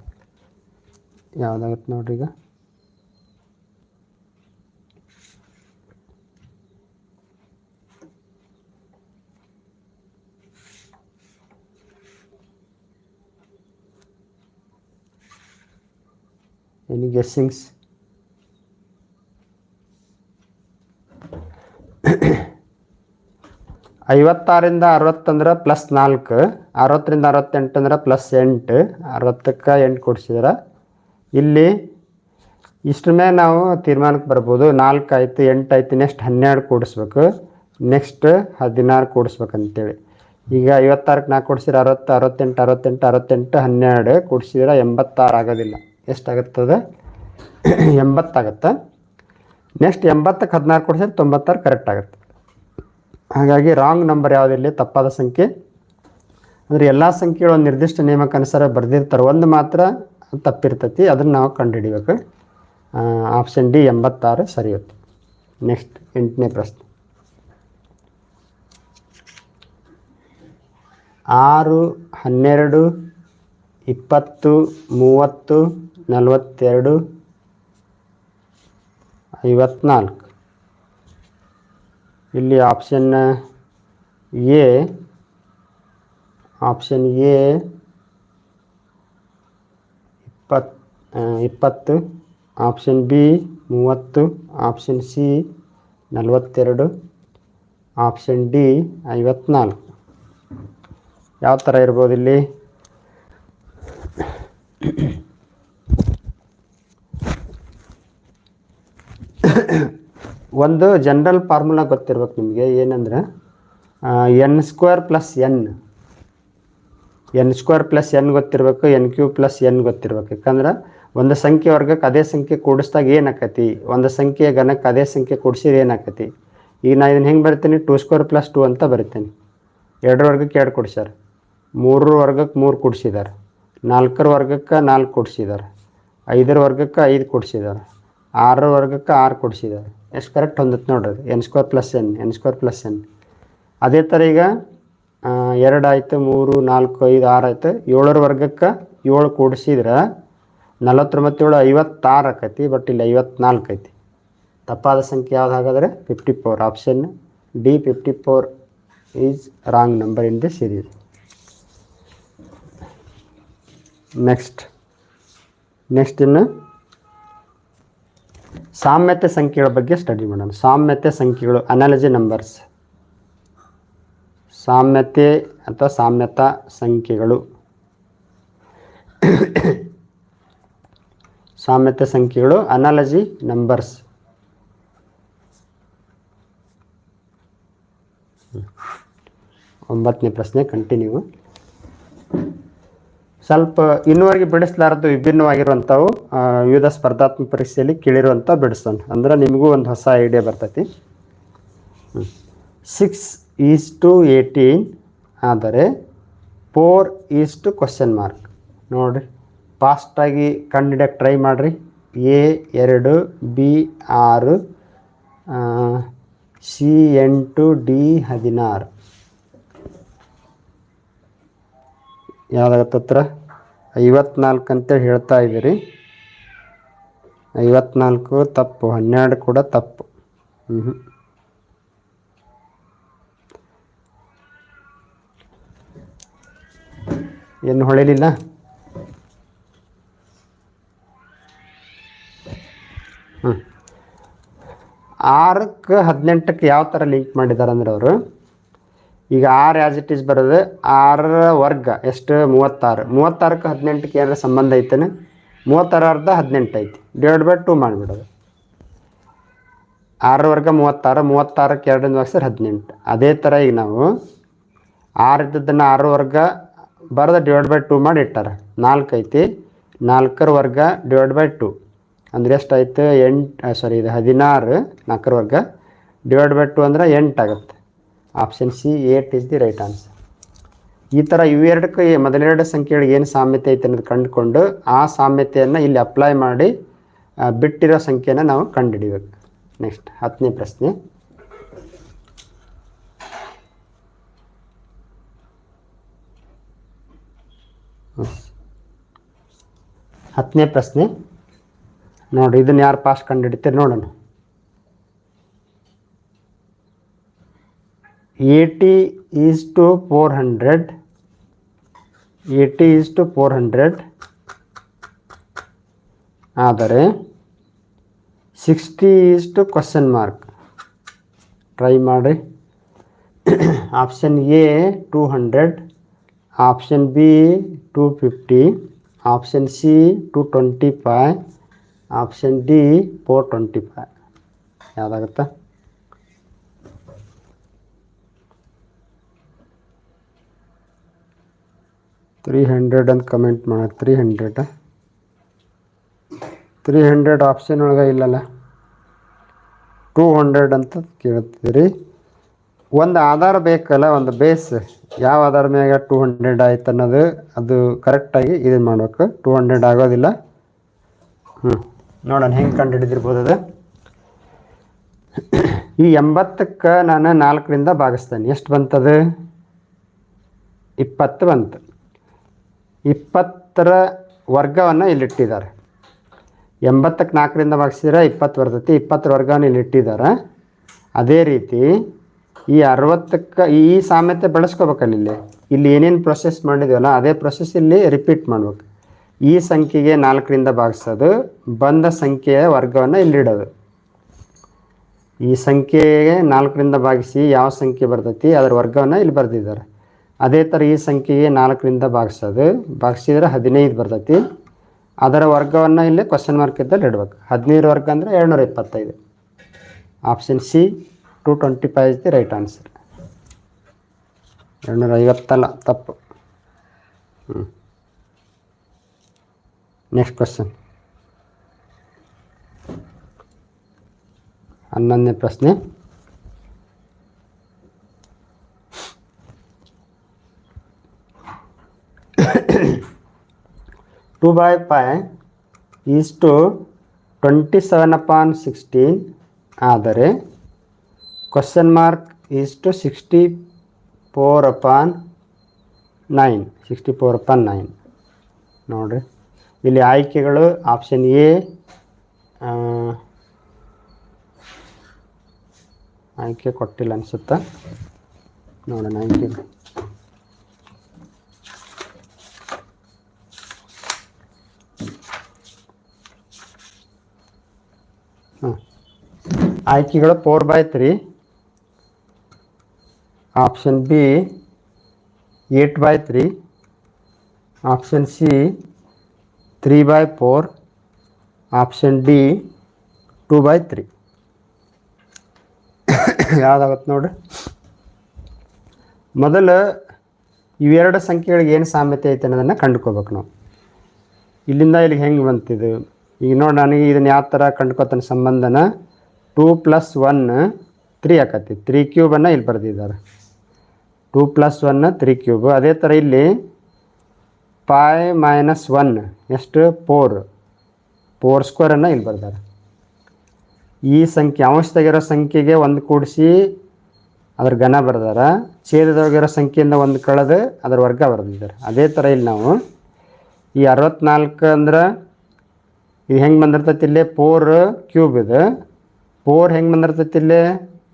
ಯಾವುದಾಗತ್ತೆ ನೋಡ್ರಿ ಈಗ ಎನಿ guessings? ಐವತ್ತಾರಿಂದ ಅರವತ್ತಂದ್ರೆ ಪ್ಲಸ್ ನಾಲ್ಕು. ಅರವತ್ತರಿಂದ ಅರವತ್ತೆಂಟು ಅಂದ್ರೆ ಪ್ಲಸ್ ಎಂಟು. ಅರವತ್ತಕ್ಕೆ ಎಂಟು ಕೊಡಿಸಿದ್ರ. ಇಲ್ಲಿ ಇಷ್ಟ್ರ ಮೇಲೆ ನಾವು ತೀರ್ಮಾನಕ್ಕೆ ಬರ್ಬೋದು. ನಾಲ್ಕು ಆಯಿತು, ಎಂಟು ಆಯ್ತು ನೆಕ್ಸ್ಟ್ ಹನ್ನೆರಡು ಕೂಡಿಸ್ಬೇಕು. ನೆಕ್ಸ್ಟ್ ಹದಿನಾರು ಕೂಡಿಸ್ಬೇಕಂತೇಳಿ. ಈಗ ಐವತ್ತಾರಕ್ಕೆ ನಾಲ್ಕು ಕೊಡಿಸಿದ್ರೆ ಅರವತ್ತು, ಅರವತ್ತೆಂಟು ಅರವತ್ತೆಂಟು ಅರವತ್ತೆಂಟು, ಹನ್ನೆರಡು ಕೂಡಿಸಿದ್ರೆ ಎಂಬತ್ತಾರು ಆಗೋದಿಲ್ಲ. ಎಷ್ಟಾಗುತ್ತದೆ? ಎಂಬತ್ತಾಗತ್ತೆ. ನೆಕ್ಸ್ಟ್ ಎಂಬತ್ತಕ್ಕೆ ಹದಿನಾರು ಕೊಡಿಸಿದ್ರೆ ತೊಂಬತ್ತಾರು ಕರೆಕ್ಟ್ ಆಗುತ್ತೆ. ಹಾಗಾಗಿ ರಾಂಗ್ ನಂಬರ್ ಯಾವುದಿಲ್ಲ ತಪ್ಪಾದ ಸಂಖ್ಯೆ. ಅಂದರೆ ಎಲ್ಲ ಸಂಖ್ಯೆಗಳು ನಿರ್ದಿಷ್ಟ ನಿಯಮಕ್ಕೆ ಅನುಸಾರ ಬರೆದಿರ್ತಾರೆ. ಒಂದು ಮಾತ್ರ ತಪ್ಪಿರ್ತೈತಿ, ಅದನ್ನು ನಾವು ಕಂಡುಹಿಡಿಬೇಕು. ಆಪ್ಷನ್ ಡಿ ಎಂಬತ್ತಾರು ಸರಿಯುತ್ತೆ. ನೆಕ್ಸ್ಟ್ ಎಂಟನೇ ಪ್ರಶ್ನೆ. ಆರು, ಹನ್ನೆರಡು, ಇಪ್ಪತ್ತು, ಮೂವತ್ತು ನಲವತ್ತೆರಡು, ಐವತ್ನಾಲ್ಕು. ಇಲ್ಲಿ ಆಪ್ಷನ್ ಎ ಆಪ್ಷನ್ ಎ ಇಪ್ಪತ್ ಇಪ್ಪತ್ತು ಆಪ್ಷನ್ ಬಿ ಮೂವತ್ತು ಆಪ್ಷನ್ ಸಿ ನಲವತ್ತೆರಡು ಆಪ್ಷನ್ ಡಿ ಐವತ್ನಾಲ್ಕು. ಯಾವ ಥರ ಇರ್ಬೋದು ಇಲ್ಲಿ? ಒಂದು ಜನರಲ್ ಫಾರ್ಮುಲಾ ಗೊತ್ತಿರ್ಬೇಕು ನಿಮಗೆ, ಏನಂದ್ರೆ N square plus N N square plus N ಗೊತ್ತಿರಬೇಕು ಎನ್ ಕ್ಯೂ ಪ್ಲಸ್ ಎನ್ ಗೊತ್ತಿರ್ಬೇಕು. ಯಾಕಂದ್ರೆ, ಒಂದು ಸಂಖ್ಯೆ ವರ್ಗಕ್ಕೆ ಅದೇ ಸಂಖ್ಯೆ ಕೂಡಿಸ್ದಾಗ ಏನಾಕತಿ? ಒಂದು ಸಂಖ್ಯೆ ಘನಕ್ಕೆ ಅದೇ ಸಂಖ್ಯೆ ಕೂಡಿಸಿದ್ರೆ ಏನಾಕತಿ? ಈಗ ನಾನು ಇದನ್ನು ಹೆಂಗೆ ಬರಿತೀನಿ? ಟೂ ಸ್ಕ್ವೇರ್ ಪ್ಲಸ್ ಟೂ ಅಂತ ಬರಿತೀನಿ. ಎರಡರ ವರ್ಗಕ್ಕೆ ಎರಡು ಕೊಡ್ಸ್ಯಾರ. ಮೂರರ ವರ್ಗಕ್ಕೆ ಮೂರು ಕೊಡ್ಸಿದ್ದಾರೆ ನಾಲ್ಕರ ವರ್ಗಕ್ಕೆ ನಾಲ್ಕು ಕೊಡ್ಸಿದ್ದಾರೆ ಐದರ ವರ್ಗಕ್ಕೆ ಐದು ಕೊಡ್ಸಿದ್ದಾರೆ ಆರರ ವರ್ಗಕ್ಕೆ ಆರು ಕೊಡ್ಸಿದ್ದಾರೆ ಎಷ್ಟು ಕರೆಕ್ಟ್ ಹೊಂದುತ್ತೆ ನೋಡ್ರಿ, N square plus N N square plus N. ಅದೇ ಥರ ಈಗ ಎರಡು ಆಯಿತು, ಮೂರು, ನಾಲ್ಕು, ಐದು, ಆರು ಆಯಿತು, ಏಳರ ವರ್ಗಕ್ಕೆ ಏಳು ಕೂಡಿಸಿದ್ರೆ ನಲವತ್ತೊಂಬತ್ತೇಳು ಐವತ್ತಾರು ಆಕೈತಿ ಬಟ್ ಇಲ್ಲಿ ಐವತ್ನಾಲ್ಕು ಐತಿ. ತಪ್ಪಾದ ಸಂಖ್ಯೆ ಯಾವ್ದು ಹಾಗಾದರೆ fifty four option D fifty four is wrong number in the series next next ಇನ್ನು ಸಾಮ್ಯತೆ ಸಂಖ್ಯೆಗಳ ಬಗ್ಗೆ ಸ್ಟಡಿ ಮಾಡೋಣ. ಸಾಮ್ಯತೆ ಸಂಖ್ಯೆಗಳು ಅನಾಲಜಿ ನಂಬರ್ಸ್ ಸಾಮ್ಯತೆ ಅಥವಾ ಸಾಮ್ಯತಾ ಸಂಖ್ಯೆಗಳು. ಸಾಮ್ಯತೆ ಸಂಖ್ಯೆಗಳು ಅನಾಲಜಿ ನಂಬರ್ಸ್ ಒಂಬತ್ತನೇ ಪ್ರಶ್ನೆ ಕಂಟಿನ್ಯೂ ಸ್ವಲ್ಪ ಇನ್ನುವರೆಗೆ ಬಿಡಿಸಲಾರದು ವಿಭಿನ್ನವಾಗಿರುವಂಥವು ವಿವಿಧ ಸ್ಪರ್ಧಾತ್ಮಕ ಪರೀಕ್ಷೆಯಲ್ಲಿ ಕೇಳಿರುವಂಥ ಬಿಡಿಸೋಣ. ಅಂದ್ರೆ ನಿಮಗೂ ಒಂದು ಹೊಸ ಐಡಿಯಾ ಬರ್ತೈತಿ. ಸಿಕ್ಸ್ ಈಸ್ ಟು ಏಯ್ಟೀನ್ ಆದರೆ four is to question mark ನೋಡಿರಿ ಫಾಸ್ಟಾಗಿ ಕಂಡುಹಿಡಿಯೋಕೆ ಟ್ರೈ ಮಾಡಿರಿ. ಎ ಎರಡು ಬಿ ಆರು ಸಿ ಎಂಟು ಡಿ ಹದಿನಾರು. ಯಾವುದಾಗತ್ತೆ ಹತ್ರ ಐವತ್ನಾಲ್ಕು ಅಂತೇಳಿ ಹೇಳ್ತಾ ಇದ್ದೀರಿ. ಐವತ್ನಾಲ್ಕು ತಪ್ಪು, ಹನ್ನೆರಡು ಕೂಡ ತಪ್ಪು. ಹ್ಞೂ ಏನು ಹೊಳಿಲಿಲ್ಲ? ಹ್ಞೂ ಆರಕ್ಕೆ ಹದಿನೆಂಟಕ್ಕೆ ಯಾವ ಥರ ಲಿಂಕ್ ಮಾಡಿದ್ದಾರೆ ಅಂದ್ರೆ ಅವರು? ಈಗ ಆರ್ ಆ್ಯಸ್ ಇಟ್ ಈಸ್ ಬರೋದು ಆರರ ವರ್ಗ, ಎಷ್ಟು? ಮೂವತ್ತಾರು. ಮೂವತ್ತಾರಕ್ಕೆ ಹದಿನೆಂಟಕ್ಕೆ ಏನಾರ ಸಂಬಂಧ ಐತೇನೆ? ಮೂವತ್ತಾರು ಅರ್ಧ ಹದಿನೆಂಟು ಐತಿ. ಡಿವೈಡ್ ಬೈ ಟೂ ಮಾಡಿಬಿಡೋದು. ಆರರ ವರ್ಗ ಮೂವತ್ತಾರು, ಮೂವತ್ತಾರಕ್ಕೆ ಎರಡರಿಂದ ಭಾಗಿಸಿದ್ರೆ ಹದಿನೆಂಟು. ಅದೇ ಥರ ಈಗ ನಾವು ಆರು ಇದ್ದದ್ದನ್ನು ಆರು ವರ್ಗ ಬರೆದ ಡಿವೈಡ್ ಬೈ ಟೂ ಮಾಡಿ ಇಟ್ಟಾರೆ. ನಾಲ್ಕು ಐತಿ. ನಾಲ್ಕರ ವರ್ಗ ಡಿವೈಡ್ ಬೈ ಟು ಅಂದರೆ ಎಷ್ಟಾಯಿತು ಎಂಟು ಸಾರಿ ಇದು ಹದಿನಾರು ನಾಲ್ಕರ ವರ್ಗ. ಡಿವೈಡ್ ಬೈ ಟು ಅಂದ್ರೆ ಎಂಟು ಆಗುತ್ತೆ. Option C eight is the right answer ಈ ಥರ ಇವೆರಡಕ್ಕೆ ಮೊದಲೆರಡು ಸಂಖ್ಯೆಗಳಿಗೆ ಏನು ಸಾಮ್ಯತೆ ಐತೆ ಅನ್ನೋದು ಕಂಡುಕೊಂಡು ಆ ಸಾಮ್ಯತೆಯನ್ನು ಇಲ್ಲಿ ಅಪ್ಲೈ ಮಾಡಿ ಬಿಟ್ಟಿರೋ ಸಂಖ್ಯೆನ ನಾವು ಕಂಡುಹಿಡಿಬೇಕು. ನೆಕ್ಸ್ಟ್ ಹತ್ತನೇ ಪ್ರಶ್ನೆ. ಹತ್ತನೇ ಪ್ರಶ್ನೆ. ನೋಡಿ, ಇದನ್ನು ಯಾರು ಪಾಸ್ ಕಂಡುಹಿಡಿತೀರಿ ನೋಡೋಣ. Eighty is to four hundred eighty is to four hundred ಆದರೆ sixty is to question mark try ಮಾಡಿ option A two hundred option B two fifty option C two twenty five option D four twenty five ಯಾವುದಾಗುತ್ತಾ three hundred ಅಂತ comment ಮಾಡ three hundred three hundred option ಒಳಗೆ ಇಲ್ಲಲ್ಲ? Two hundred ಅಂತ ಕೇಳ್ತಿದ್ದೀರಿ. ಒಂದು ಆಧಾರ ಬೇಕಲ್ಲ, ಒಂದು base ಯಾವ ಆಧಾರ ಮ್ಯಾಗ ಟೂ ಹಂಡ್ರೆಡ್ ಆಯ್ತು ಅನ್ನೋದು ಅದು ಕರೆಕ್ಟಾಗಿ ಇದು ಮಾಡಬೇಕು. ಟೂ ಹಂಡ್ರೆಡ್ ಆಗೋದಿಲ್ಲ. ಹ್ಞೂ ನೋಡೋಣ, ಹೆಂಗೆ ಕಂಡು ಹಿಡಿದಿರ್ಬೋದು ಅದು? ಈ ಎಂಬತ್ತಕ್ಕೆ ನಾನು ನಾಲ್ಕರಿಂದ ಭಾಗಿಸ್ತೇನೆ. ಎಷ್ಟು ಬಂತದು? ಇಪ್ಪತ್ತು ಬಂತು. ಇಪ್ಪತ್ತರ ವರ್ಗವನ್ನು ಇಲ್ಲಿಟ್ಟಿದ್ದಾರೆ. ಎಂಬತ್ತಕ್ಕೆ ನಾಲ್ಕರಿಂದ ಭಾಗಿಸಿದ್ರೆ ಇಪ್ಪತ್ತು ಬರ್ತೈತಿ, ಇಪ್ಪತ್ತರ ವರ್ಗವನ್ನು ಇಲ್ಲಿಟ್ಟಿದ್ದಾರೆ. ಅದೇ ರೀತಿ ಈ ಅರವತ್ತಕ್ಕೆ ಈ ಸಾಮ್ಯತೆ ಬೆಳೆಸ್ಕೋಬೇಕಲ್ಲ ಇಲ್ಲಿ ಇಲ್ಲಿ ಏನೇನು ಪ್ರೊಸೆಸ್ ಮಾಡಿದ್ವಲ್ಲ, ಅದೇ ಪ್ರೊಸೆಸ್ ಇಲ್ಲಿ ರಿಪೀಟ್ ಮಾಡ್ಬೇಕು. ಈ ಸಂಖ್ಯೆಗೆ ನಾಲ್ಕರಿಂದ ಭಾಗಿಸೋದು, ಬಂದ ಸಂಖ್ಯೆಯ ವರ್ಗವನ್ನು ಇಲ್ಲಿಡೋದು. ಈ ಸಂಖ್ಯೆಗೆ ನಾಲ್ಕರಿಂದ ಭಾಗಿಸಿ ಯಾವ ಸಂಖ್ಯೆ ಬರ್ತೈತಿ, ಅದರ ವರ್ಗವನ್ನು ಇಲ್ಲಿ ಬರೆದಿದ್ದಾರೆ. ಅದೇ ಥರ ಈ ಸಂಖ್ಯೆಗೆ ನಾಲ್ಕರಿಂದ ಭಾಗಿಸೋದು. ಭಾಗಿಸಿದ್ರೆ ಹದಿನೈದು ಬರ್ತೈತಿ. ಅದರ ವರ್ಗವನ್ನು ಇಲ್ಲಿ ಕ್ವಶನ್ ಮಾರ್ಕ್ ಇದ್ದಲ್ಲಿ ಇಡ್ಬೇಕು. ಹದಿನೈದು ವರ್ಗ ಅಂದರೆ ಏಳ್ನೂರ ಇಪ್ಪತ್ತೈದು. Option C two twenty five is the right answer ಏಳ್ನೂರ ಐವತ್ತಲ್ಲ, ತಪ್ಪು. ಹ್ಞೂ ನೆಕ್ಸ್ಟ್ ಕ್ವಶನ್ ಹನ್ನೊಂದನೇ ಪ್ರಶ್ನೆ. Two by five is to twenty seven upon sixteen ಆದರೆ question mark is to sixty four upon nine sixty four upon nine ನೋಡಿರಿ. ಇಲ್ಲಿ ಆಯ್ಕೆಗಳು ಆಪ್ಷನ್ ಎ ಆಯ್ಕೆ ಕೊಟ್ಟಿಲ್ಲ ಅನಿಸುತ್ತಾ? ನೋಡೋಣ ಆಯ್ಕೆಗಳು ಹಾಂ ಆಯ್ಕೆಗಳು four by three option B eight by three option C three by four option D two by three ಯಾವುದಾಗತ್ತೆ ನೋಡ್ರಿ ಮೊದಲು ಇವೆರಡು ಸಂಖ್ಯೆಗಳಿಗೆ ಏನು ಸಾಮ್ಯತೆ ಐತೆ ಅನ್ನೋದನ್ನು ಕಂಡುಕೋಬೇಕು ನಾವು. ಇಲ್ಲಿಂದ ಇಲ್ಲಿಗೆ ಹೆಂಗೆ ಬಂತಿದು? ಈಗ ನೋಡಿ ನನಗೆ ಇದನ್ನ ಯಾವ ಥರ ಕಂಡ್ಕೋತಾನೆ ಸಂಬಂಧನ? ಟೂ ಪ್ಲಸ್ ಒನ್ ತ್ರೀ ಆಕತಿ. ತ್ರೀ ಕ್ಯೂಬನ್ನು ಇಲ್ಲಿ ಬರೆದಿದ್ದಾರೆ. Two plus one three cube. ಅದೇ ಥರ ಇಲ್ಲಿ ಫೈ ಮೈನಸ್ ಒನ್. ಎಷ್ಟು? ಫೋರ್. ಫೋರ್ ಸ್ಕ್ವೇರನ್ನು ಇಲ್ಲಿ ಬರ್ತಾರೆ ಈ ಸಂಖ್ಯೆ, ಅಂಶದಾಗಿರೋ ಸಂಖ್ಯೆಗೆ ಒಂದು ಕೂಡಿಸಿ ಅದ್ರ ಘನ ಬರ್ದಾರೆ ಛೇದದೊಳಗಿರೋ ಸಂಖ್ಯೆಯಿಂದ ಒಂದು ಕಳೆದು ಅದ್ರ ವರ್ಗ ಬರೆದಿದ್ದಾರೆ. ಅದೇ ಥರ ಇಲ್ಲಿ ನಾವು ಈ ಅರವತ್ನಾಲ್ಕು ಅಂದ್ರೆ ಇದು ಹೆಂಗೆ ಬಂದಿರ್ತೈತಿ ಇಲ್ಲಿ? ಫೋರ್ ಕ್ಯೂಬ್ ಇದು. ಫೋರ್ ಹೆಂಗೆ ಬಂದಿರ್ತೈತಿ ಇಲ್ಲೇ?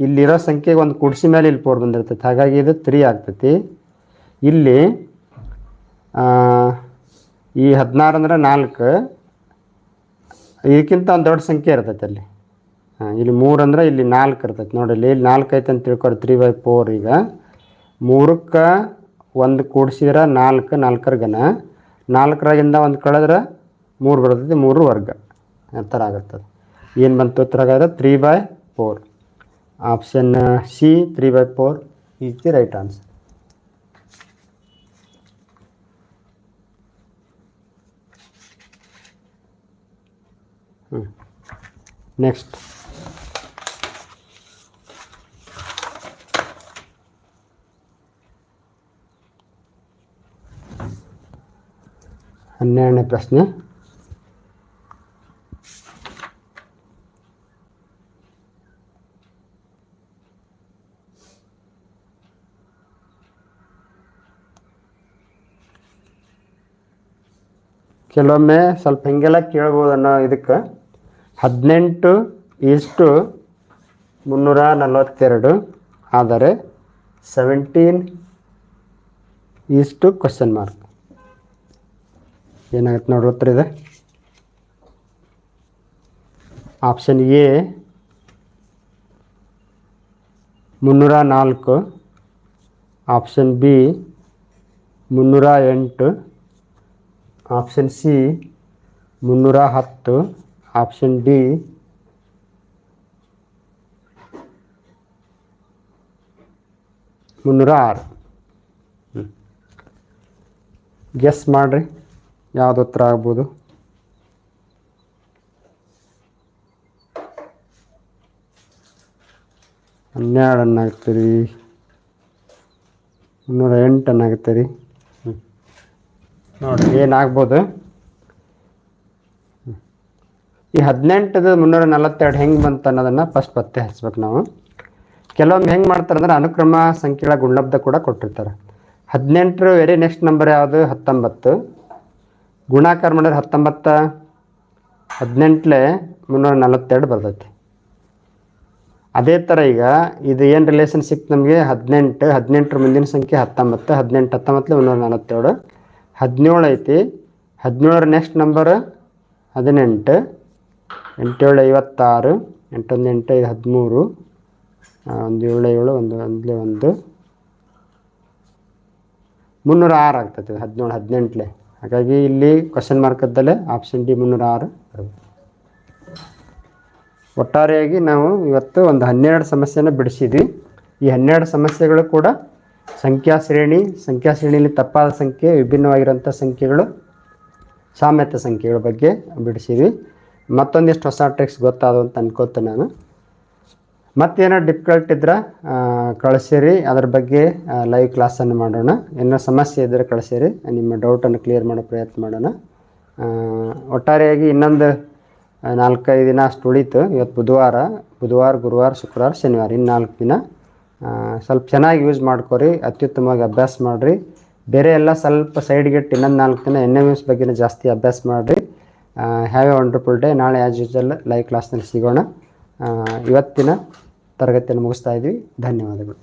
ಇಲ್ಲಿರೋ ಸಂಖ್ಯೆಗೆ ಒಂದು ಕುಡ್ಸಿ ಮೇಲೆ ಇಲ್ಲಿ ಫೋರ್ ಬಂದಿರ್ತೈತಿ. ಹಾಗಾಗಿ ಇದು ತ್ರೀ ಆಗ್ತೈತಿ. ಇಲ್ಲಿ ಈ ಹದಿನಾರು ಅಂದ್ರೆ ನಾಲ್ಕು. ಇದಕ್ಕಿಂತ ಒಂದು ದೊಡ್ಡ ಸಂಖ್ಯೆ ಇರ್ತೈತಿ ಅಲ್ಲಿ. ಹಾಂ, ಇಲ್ಲಿ ಮೂರು ಅಂದ್ರೆ ಇಲ್ಲಿ ನಾಲ್ಕು ಇರ್ತೈತಿ. ನೋಡಿ, ಇಲ್ಲಿ ನಾಲ್ಕು ಐತೆ ಅಂತ ತಿಳ್ಕೊರಿ ತ್ರೀ ಬೈ ಫೋರ್ ಈಗ. ಮೂರಕ್ಕೆ ಒಂದು ಕೂಡಿಸಿದ್ರೆ ನಾಲ್ಕು ನಾಲ್ಕರ ಘನ ನಾಲ್ಕರಾಗಿಂದ ಒಂದು ಕಳೆದ್ರೆ ಮೂರು ಬರ್ತೈತಿ ಮೂರು ವರ್ಗ. ಆ ಥರ ಆಗುತ್ತದೆ. ಏನು ಬಂತು ಉತ್ತರ ಹಾಗಾದ್ರೆ three by four option C three by four is the right answer next ಹನ್ನೆರಡನೇ ಪ್ರಶ್ನೆ. ಕೆಲವೊಮ್ಮೆ ಸ್ವಲ್ಪ ಹಿಂಗೆಲ್ಲ ಕೇಳ್ಬೋದು ಅನ್ನೋ ಇದಕ್ಕೆ ಹದಿನೆಂಟು ಇಷ್ಟು ಮುನ್ನೂರ ನಲವತ್ತೆರಡು. ಆದರೆ ಸೆವೆಂಟೀನ್ ಇಷ್ಟು ಕ್ವಶನ್ ಮಾರ್ಕ್ ಏನಾಗುತ್ತೆ ನೋಡ್ರಿ ಉತ್ತರ ಇದೆ. ಆಪ್ಷನ್ ಎ ಮುನ್ನೂರ ನಾಲ್ಕು. ಆಪ್ಷನ್ ಬಿ ಮುನ್ನೂರ ಎಂಟು. ಆಪ್ಷನ್ ಸಿ ಮುನ್ನೂರ ಹತ್ತು ಆಪ್ಷನ್ ಡಿ ಮುನ್ನೂರ ಆರು ಗೆಸ್ ಮಾಡಿರಿ. ಯಾವ್ದು ಉತ್ತರ ಆಗ್ಬೋದು? ಹನ್ನೆರಡು ಅನ್ನಾಗ್ತೀರಿ ಮುನ್ನೂರ ಎಂಟು ಅನ್ನಾಗ್ತೀರಿ ನೋಡಿ. ಏನಾಗ್ಬೋದು ಈ ಹದಿನೆಂಟದು ಮುನ್ನೂರ ನಲವತ್ತೆರಡು ಹೆಂಗೆ ಬಂತು ಅನ್ನೋದನ್ನು ಫಸ್ಟ್ ಪತ್ತೆ ಹಚ್ಬೇಕು ನಾವು. ಕೆಲವೊಮ್ಮೆ ಹೆಂಗೆ ಮಾಡ್ತಾರೆ ಅಂದ್ರೆ ಅನುಕ್ರಮ ಸಂಖ್ಯೆಗಳ ಗುಣಲಬ್ಧ ಕೂಡ ಕೊಟ್ಟಿರ್ತಾರೆ. ಹದಿನೆಂಟರ ವೆರಿ ನೆಕ್ಸ್ಟ್ ನಂಬರ್ ಯಾವುದು? ಹತ್ತೊಂಬತ್ತು. ಗುಣಾಕಾರ ಮಾಡಿದ್ರೆ ಹತ್ತೊಂಬತ್ತ, ಹದಿನೆಂಟ್ಲೆ ಮುನ್ನೂರ ನಲವತ್ತೆರಡು ಬರ್ತೈತಿ. ಅದೇ ಥರ ಈಗ ಇದು ಏನು ರಿಲೇಷನ್ ಸಿಕ್ತು ನಮಗೆ? ಹದಿನೆಂಟು, ಹದಿನೆಂಟರ ಮುಂದಿನ ಸಂಖ್ಯೆ ಹತ್ತೊಂಬತ್ತು, ಹದಿನೆಂಟು ಹತ್ತೊಂಬತ್ತಲೆ ಮುನ್ನೂರ ನಲವತ್ತೆರಡು. ಹದಿನೇಳು ಐತಿ. ಹದಿನೇಳರ ನೆಕ್ಸ್ಟ್ ನಂಬರ್ ಹದಿನೆಂಟು. ಎಂಟೇಳು ಐವತ್ತಾರು. ಎಂಟೊಂದು ಎಂಟು ಐದು ಹದಿಮೂರು. ಒಂದು ಏಳು ಏಳು, ಒಂದು ಒಂದಲೇ ಒಂದು. ಮುನ್ನೂರ ಆರು ಆಗ್ತದೆ ಹದಿನೇಳು, ಹದಿನೆಂಟಲೆ. ಹಾಗಾಗಿ ಇಲ್ಲಿ ಕ್ವಶನ್ ಮಾರ್ಕದ್ದಲ್ಲೇ ಆಪ್ಷನ್ ಡಿ ಮುನ್ನೂರ ಆರು. ಒಟ್ಟಾರೆಯಾಗಿ ನಾವು ಇವತ್ತು ಒಂದು ಹನ್ನೆರಡು ಸಮಸ್ಯೆನ ಬಿಡಿಸಿದ್ವಿ. ಈ ಹನ್ನೆರಡು ಸಮಸ್ಯೆಗಳು ಕೂಡ ಸಂಖ್ಯಾ ಶ್ರೇಣಿ ಸಂಖ್ಯಾ ಶ್ರೇಣಿಯಲ್ಲಿ ತಪ್ಪಾದ ಸಂಖ್ಯೆ ವಿಭಿನ್ನವಾಗಿರುವಂಥ ಸಂಖ್ಯೆಗಳು ಸಾಮ್ಯತೆ ಸಂಖ್ಯೆಗಳ ಬಗ್ಗೆ ಬಿಡಿಸಿದ್ವಿ. ಮತ್ತೊಂದಿಷ್ಟು ಹೊಸ ಟ್ರಿಕ್ಸ್ ಗೊತ್ತಾದವು ಅಂತ ಅನ್ಕೋತೇನೆ ನಾನು. ಮತ್ತೇನೋ ಡಿಫಿಕಲ್ಟ್ ಇದ್ರೆ ಆ, ಕಳಿಸಿರಿ. ಅದ್ರ ಬಗ್ಗೆ ಲೈವ್ ಕ್ಲಾಸನ್ನು ಮಾಡೋಣ. ಏನೋ ಸಮಸ್ಯೆ ಇದ್ದರೆ ಕಳಿಸಿರಿ. ನಿಮ್ಮ ಡೌಟನ್ನು ಕ್ಲಿಯರ್ ಮಾಡೋ ಪ್ರಯತ್ನ ಮಾಡೋಣ. ಒಟ್ಟಾರೆಯಾಗಿ ಇನ್ನೊಂದು ನಾಲ್ಕೈದು ದಿನ ಅಷ್ಟು ಉಳೀತು. ಇವತ್ತು ಬುಧವಾರ ಬುಧವಾರ ಗುರುವಾರ ಶುಕ್ರವಾರ ಶನಿವಾರ. ಇನ್ನು ನಾಲ್ಕು ದಿನ. ಸ್ವಲ್ಪ ಚೆನ್ನಾಗಿ ಯೂಸ್ ಮಾಡ್ಕೊರಿ, ಅತ್ಯುತ್ತಮವಾಗಿ ಅಭ್ಯಾಸ ಮಾಡಿರಿ. ಬೇರೆ ಎಲ್ಲ ಸ್ವಲ್ಪ ಸೈಡ್ಗಿಟ್ಟು ಇನ್ನೊಂದು ನಾಲ್ಕು ದಿನ ಎನ್ ಎಂ ಎಸ್ ಬಗ್ಗೆನೇ ಜಾಸ್ತಿ ಅಭ್ಯಾಸ ಮಾಡಿರಿ. ಹ್ಯಾವ್ ಎ ವಂಡರ್ಫುಲ್ ಡೇ ನಾಳೆ ಆ್ಯಸ್ ಯೂಸಲ್ ಲೈವ್ ಕ್ಲಾಸ್ನಲ್ಲಿ ಸಿಗೋಣ. ಇವತ್ತಿನ ತರಗತಿಯನ್ನು ಮುಗಿಸ್ತಾ ಇದ್ವಿ. ಧನ್ಯವಾದಗಳು.